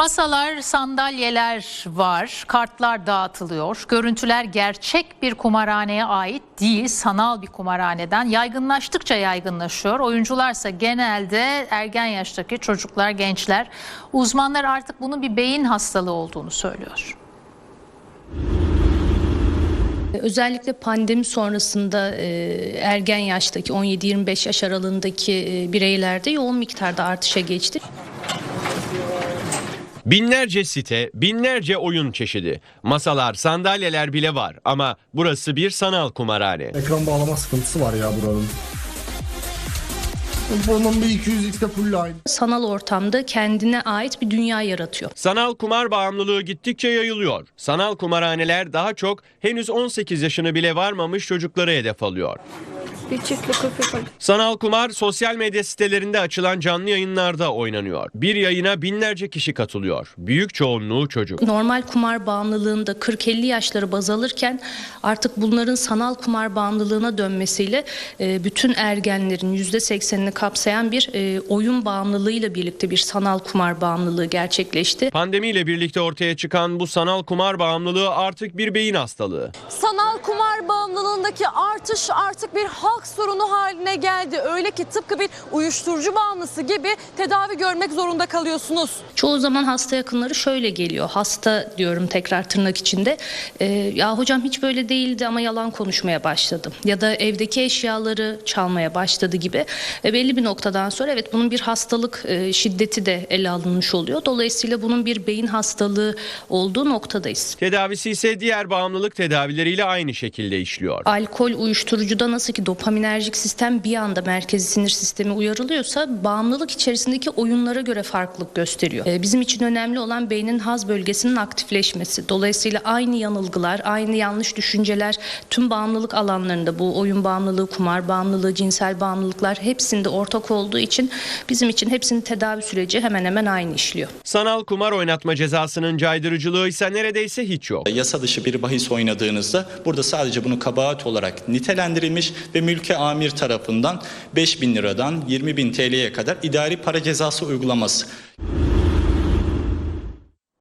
Masalar, sandalyeler var, kartlar dağıtılıyor. Görüntüler gerçek bir kumarhaneye ait değil, sanal bir kumarhaneden yaygınlaştıkça yaygınlaşıyor. Oyuncularsa genelde ergen yaştaki çocuklar, gençler. Uzmanlar artık bunun bir beyin hastalığı olduğunu söylüyor. Özellikle pandemi sonrasında e, ergen yaştaki 17-25 yaş aralığındaki e, bireylerde yoğun miktarda artışa geçti. Binlerce site, binlerce oyun çeşidi. Masalar, sandalyeler bile var ama burası bir sanal kumarhane. Ekran bağlama sıkıntısı var ya buranın. Bunun bir 200x'te full line. Sanal ortamda kendine ait bir dünya yaratıyor. Sanal kumar bağımlılığı gittikçe yayılıyor. Sanal kumarhaneler daha çok henüz 18 yaşını bile varmamış çocukları hedef alıyor. Sanal kumar sosyal medya sitelerinde açılan canlı yayınlarda oynanıyor. Bir yayına binlerce kişi katılıyor. Büyük çoğunluğu çocuk. Normal kumar bağımlılığında 40-50 yaşları baz alırken artık bunların sanal kumar bağımlılığına dönmesiyle e, bütün ergenlerin %80'ini kapsayan bir e, oyun bağımlılığıyla birlikte bir sanal kumar bağımlılığı gerçekleşti. Pandemiyle birlikte ortaya çıkan bu sanal kumar bağımlılığı artık bir beyin hastalığı. Sanal kumar bağımlılığındaki artış artık bir halk sorunu haline geldi. Öyle ki tıpkı bir uyuşturucu bağımlısı gibi tedavi görmek zorunda kalıyorsunuz. Çoğu zaman hasta yakınları şöyle geliyor. Hasta diyorum tekrar tırnak içinde. "E, ya hocam hiç böyle değildi ama yalan konuşmaya başladım. Ya da evdeki eşyaları çalmaya başladı gibi. Ve belli bir noktadan sonra evet bunun bir hastalık e, şiddeti de ele alınmış oluyor. Dolayısıyla bunun bir beyin hastalığı olduğu noktadayız. Tedavisi ise diğer bağımlılık tedavileriyle aynı şekilde işliyor. Alkol uyuşturucuda nasıl ki dopaminerjik sistem bir anda merkezi sinir sistemi uyarılıyorsa bağımlılık içerisindeki oyunlara göre farklılık gösteriyor. Ee, Bizim için önemli olan beynin haz bölgesinin aktifleşmesi. Dolayısıyla aynı yanılgılar, aynı yanlış düşünceler tüm bağımlılık alanlarında bu oyun bağımlılığı, kumar bağımlılığı, cinsel bağımlılıklar hepsinde ortak olduğu için bizim için hepsinin tedavi süreci hemen hemen aynı işliyor. Sanal kumar oynatma cezasının caydırıcılığı ise neredeyse hiç yok. Yasa dışı bir bahis oynadığınızda burada sadece bunu kabahat olarak nitelendirilmiş ve mülke amir tarafından 5 bin liradan 20 bin TL'ye kadar idari para cezası uygulaması.